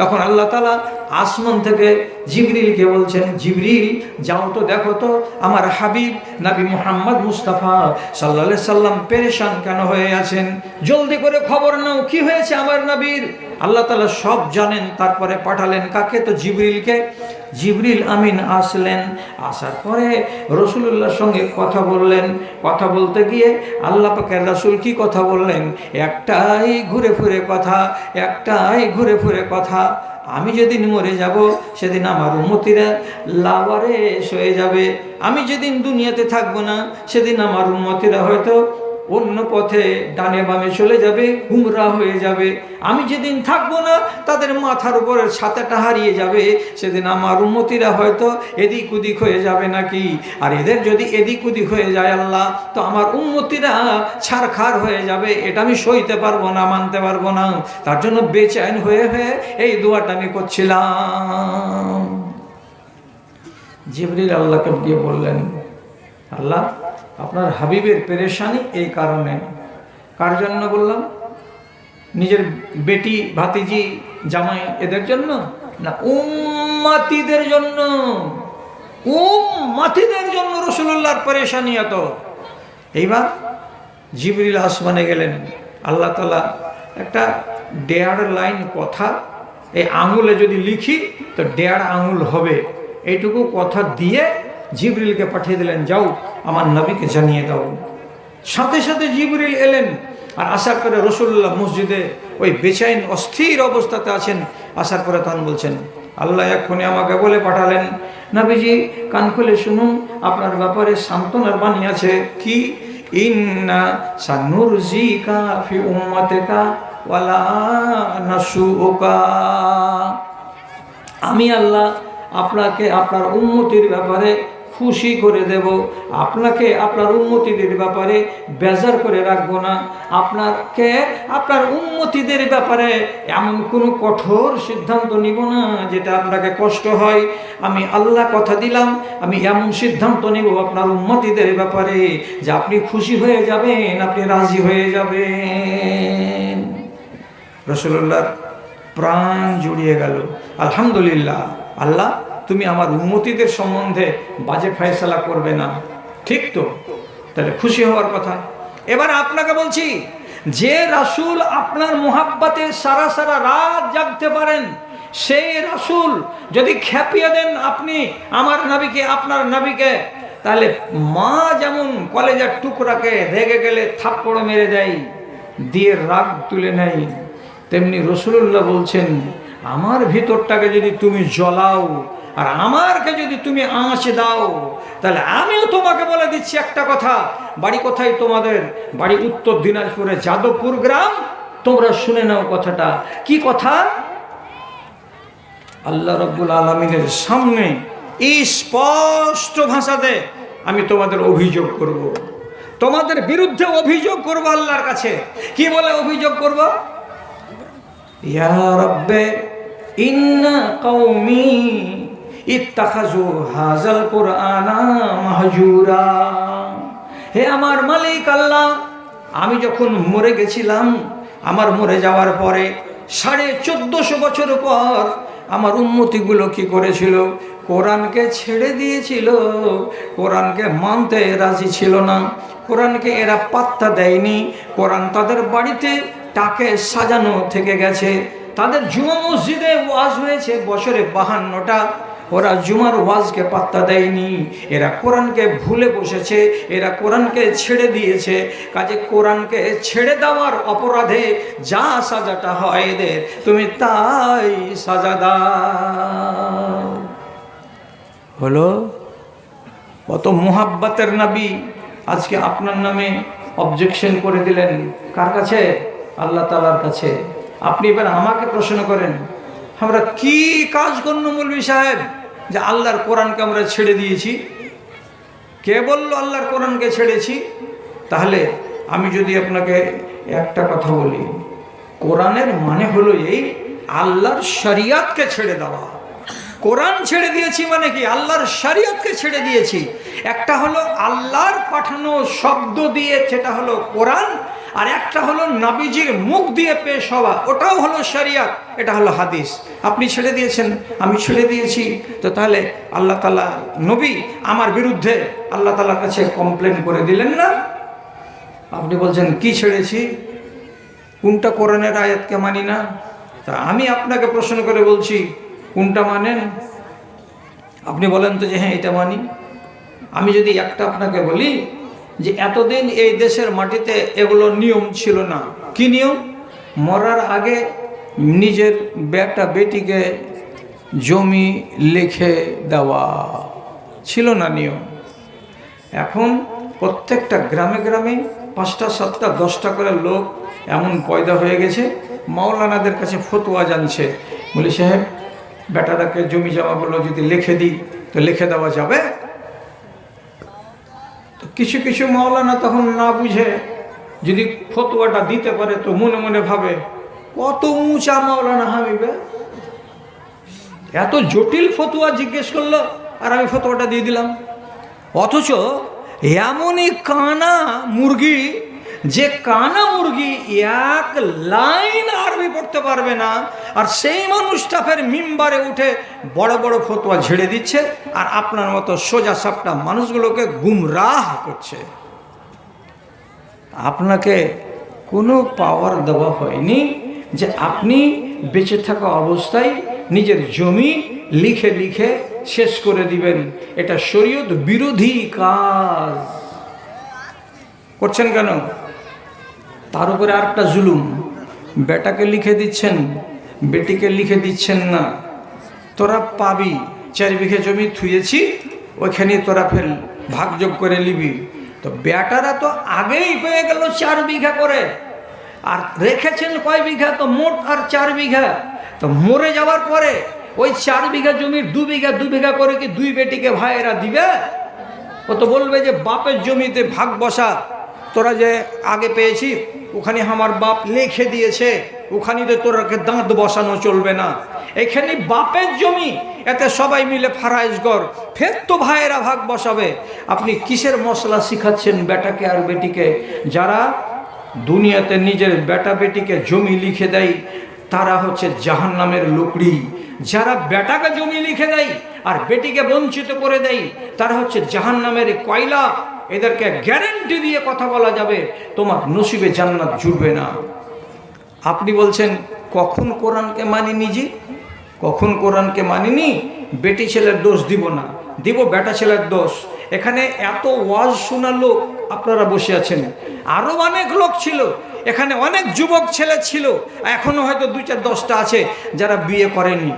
তখন আল্লাহ তালা আসমান থেকে জিবরিলকে বলছেন, জিবরিল, যাও তো দেখো তো, আমার হাবিব নাবি মোহাম্মদ মুস্তাফা সাল্লা সাল্লাম পেরেশান কেন হয়ে আছেন? জলদি করে খবর নাও, কি হয়েছে আমার নাবির? আল্লাহ তালা সব জানেন, তারপরে পাঠালেন কাকে? তো জিবরিলকে। জিবরিল আমিন আসলেন। আসার পরে রসুল্লাহর সঙ্গে কথা বললেন। কথা বলতে গিয়ে আল্লাহ পাকের রাসুল কি কথা বললেন? একটাই ঘুরে ফুরে কথা, একটাই ঘুরে ফুরে কথা। আমি যেদিন মরে যাব, সেদিন আমার উন্মতিরা লাভারে হয়ে যাবে। আমি যেদিন দুনিয়াতে থাকব না, সেদিন আমার উন্মতিরা হয়তো অন্য পথে ডানে বামে চলে যাবে গুমরা হয়ে যাবে। আমি যেদিন থাকব না, তাদের মাথার উপরে ছাতাটা হারিয়ে যাবে। সেদিন আমার উন্মতিরা হয়তো এদিক উদিক হয়ে যাবে নাকি? আর এদের যদি এদিক উদিক হয়ে যায় আল্লাহ, তো আমার উন্মতিরা ছাড়খার হয়ে যাবে। এটা আমি সইতে পারব না, মানতে পারব না। তার জন্য বেচাইন হয়ে হয়ে এই দোয়াটা আমি করছিলাম। জিবরিল আল্লাহকে গিয়ে বললেন, আল্লাহ আপনার হাবিবের পেরেশানি এই কারণে। কার জন্য বললাম? নিজের বেটি, ভাতিজি, জামাই এদের জন্য না উম্মাতিদের জন্য? উম্মাতিদের জন্য রসুল্লাহর পেরেশানি এত। এইবার জিবরিল আসমানে গেলেন। আল্লাহ তালা একটা দেড় লাইন কথা এই আঙুলে যদি লিখি, তো দেড় আঙুল হবে। এইটুকু কথা দিয়ে জিবরিলকে পাঠিয়ে দিলেন, যাও, আমার নবীকে জানিয়ে দাও। সাথে সাথে জিবরিল এলেন আর আসার পরে রসুল্লাহ মসজিদে ওই বেচাইন অস্থির অবস্থাতে আছেন। আসার পরে তখন বলছেন, আল্লাহ এক্ষণে আমাকে বলে পাঠালেন। নবীজি কান খুলে শুনুন, আপনার ব্যাপারে সান্ত্বনার বাণী আছে, কি? নাসুকা আমি আল্লাহ আপনাকে, আপনার উন্নতির ব্যাপারে খুশি করে দেব। আপনাকে, আপনার উন্নতিদের ব্যাপারে বেজার করে রাখব না। আপনাকে, আপনার উন্নতিদের ব্যাপারে এমন কোনো কঠোর সিদ্ধান্ত নিব না যেটা আপনাকে কষ্ট হয়। আমি আল্লাহ কথা দিলাম, আমি এমন সিদ্ধান্ত নিব আপনার উন্নতিদের ব্যাপারে যে আপনি খুশি হয়ে যাবেন, আপনি রাজি হয়ে যাবেন। রসুল্লাহ প্রাণ জুড়িয়ে গেল। আলহামদুলিল্লাহ। আল্লাহ তুমি আমার উন্মতিদের সম্বন্ধে বাজে ফয়সলা করবে না। ঠিক তো? তাহলে খুশি হওয়ার কথা। এবার আপনাকে বলছি, যে রাসুল আপনার মোহাব্বাতে সারা সারা রাত জাগতে পারেন, সেই রাসুল যদি খ্যাপিয়ে দেন আপনি আমার নাবিকে, আপনার নাবিকে, তাহলে মা যেমন কলেজের টুকরাকে রেগে গেলে থাপ্পড় মেরে দেয়, দিয়ে রাগ তুলে নেয়, তেমনি রসুল্লাহ বলছেন, আমার ভিতরটাকে যদি তুমি জ্বলাও আর আমারকে যদি তুমি আঁচ দাও, তাহলে আমিও তোমাকে বলে দিচ্ছি একটা কথা। বাড়ি কোথায় তোমাদের? বাড়ি উত্তর দিনাজপুরে যাদবপুর গ্রাম। তোমরা শুনে নাও কথাটা। কি কথা? আল্লাহ রব্বুল আলমিনের সামনে এই স্পষ্ট ভাষাতে আমি তোমাদের অভিযোগ করব। তোমাদের বিরুদ্ধে অভিযোগ করব আল্লাহর কাছে। কি বলে অভিযোগ করব? ইয়া রব্বে, ইন্না কওমি হাজাল হে আমার মালিক আল্লাহ, আমি যখন মরে গেছিলাম, আমার মরে যাওয়ার পরে সাড়ে চোদ্দশো বছর পর আমার উন্নতিগুলো কি করেছিল? কোরআনকে ছেড়ে দিয়েছিল। কোরআনকে মানতে রাজি ছিল না। কোরআনকে এরা পাত্তা দেয়নি। কোরআন তাদের বাড়িতে টাকে সাজানো থেকে গেছে। তাদের জুমা মসজিদে ওয়াজ হয়েছে বছরে বাহান্নটা। ওরা জুমার ওয়াজকে পাত্তা দেয়নি, এরা কোরআনকে ভুলে বসেছে, এরা কোরআনকে ছেড়ে দিয়েছে। কাজে কোরআনকে ছেড়ে দেওয়ার অপরাধে যা সাজাটা হয় এদের, তুমি তাই সাজা হলো, কত মোহাব্বাতের নাবি আজকে আপনার নামে অবজেকশন করে দিলেন। কার কাছে? আল্লাহ তালার কাছে। আপনি এবার আমাকে প্রশ্ন করেন, আমরা কি কাজ করল মৌলবী সাহেব? যে আল্লাহর কোরআনকে আমরা ছেড়ে দিয়েছি। কে বলল আল্লাহর কোরআনকে ছেড়েছি? তাহলে আমি যদি আপনাকে একটা কথা বলি, কোরআনের মানে হলো এই, আল্লাহর শরিয়াতকে ছেড়ে দেওয়া। কোরআন ছেড়ে দিয়েছি মানে কি? আল্লাহর শরিয়তকে ছেড়ে দিয়েছি। একটা হলো আল্লাহর পাঠানো শব্দ দিয়ে সেটা হলো কোরআন আর একটা হলো নাবিজির মুখ দিয়ে পেশ হওয়া, ওটাও হলো শরিয়াত, এটা হলো হাদিস। আপনি ছেড়ে দিয়েছেন, আমি ছেড়ে দিয়েছি, তো তাহলে আল্লাহ তালা নবী আমার বিরুদ্ধে আল্লাহ তালার কাছে কমপ্লেন করে দিলেন না? আপনি বলছেন, কি ছেড়েছি? কোনটা কোরআনের আয়াতকে মানি না? তা আমি আপনাকে প্রশ্ন করে বলছি, কোনটা মানেন? আপনি বলেন তো যে হ্যাঁ এটা মানি। আমি যদি একটা আপনাকে বলি যে এতদিন এই দেশের মাটিতে এগুলো নিয়ম ছিল না। কি নিয়ম? মরার আগে নিজের বেটা বেটিকে জমি লিখে দেওয়া ছিল না নিয়ম। এখন প্রত্যেকটা গ্রামে গ্রামে পাঁচটা, সাতটা, দশটা করে লোক এমন পয়দা হয়ে গেছে। মাওলানাদের কাছে ফতোয়া জানছে। বলি সাহেব বেটাটাকে জমি জমাগুলো যদি লিখে দিই, তো লিখে দেওয়া যাবে? কিছু কিছু মাওলানা তখন না বুঝে যদি ফতুয়াটা দিতে পারে তো মনে মনে ভাবে, কত উঁচা মাওলানা হামিবে এত জটিল ফতুয়া জিজ্ঞেস করল, আর আমি ফতুয়াটা দিয়ে দিলাম। অথচ এমনই কানা মুরগি যে কানা মুরগি এক লাইন আরবি পড়তে পারবে না, আর সেই মানুষটা ফের মিম্বারে উঠে বড় বড় ফতোয়া ঝেড়ে দিচ্ছে, আর আপনার মতো সোজা সাপটা মানুষগুলোকে গুমরাহ করছে। আপনাকে কোনো পাওয়ার দেওয়া হয়নি যে আপনি বেঁচে থাকা অবস্থায় নিজের জমি লিখে লিখে শেষ করে দিবেন। এটা শরীয়ত বিরোধী কাজ। করছেন কেন? তার উপরে আর একটা জুলুম। বেটাকে লিখে দিচ্ছেন, বেটিকে লিখে দিচ্ছেন না। তোরা পাবি চার বিঘে জমি থুয়েছি, ওইখানে তোরা ফের ভাগযোগ করে নিবি। তো বেটারা তো আগেই পেয়ে গেল চার বিঘা করে। আর রেখেছেন কয় বিঘা? তো মোট আর চার বিঘা। তো মরে যাওয়ার পরে ওই চার বিঘা জমির দু বিঘা দু বিঘা করে কি দুই বেটিকে ভাইয়েরা দিবে? ও তো বলবে যে, বাপের জমিতে ভাগ বসা, তোরা যে আগে পেয়েছি ওখানে আমার বাপ লিখে দিয়েছে, ওখানে তো তোরাকে দাঁত বসানো চলবে না। এখানে বাপের জমি, এতে সবাই মিলে ফারাইজ কর ফের তো ভাইয়েরা ভাগ বসাবে। আপনি কিসের মশলা শিখাচ্ছেন বেটাকে আর বেটিকে? যারা দুনিয়াতে নিজের বেটা বেটিকে জমি লিখে দেয়, তারা হচ্ছে জাহান নামের লুকড়ি। যারা বেটাকে জমি লিখে দেয় আর বেটিকে বঞ্চিত করে দেয়, তারা হচ্ছে জাহান নামের কয়লা। এদেরকে গ্যারেন্টি দিয়ে কথা বলা যাবে, তোমার নসিবে জান্নাত জুড়বে না। আপনি বলছেন, কখন কোরআনকে মানি নিজে কখন কোরআনকে মানিনি? বেটি ছেলের দোষ দিব না। দিব বেটা ছেলের দোষ। এখানে এত ওয়াজ শোনা লোক আপনারা বসে আছেন। আরও অনেক লোক ছিল। এখানে অনেক যুবক ছেলে ছিল। এখনও হয়তো দু চার দশটা আছে যারা বিয়ে করেনি।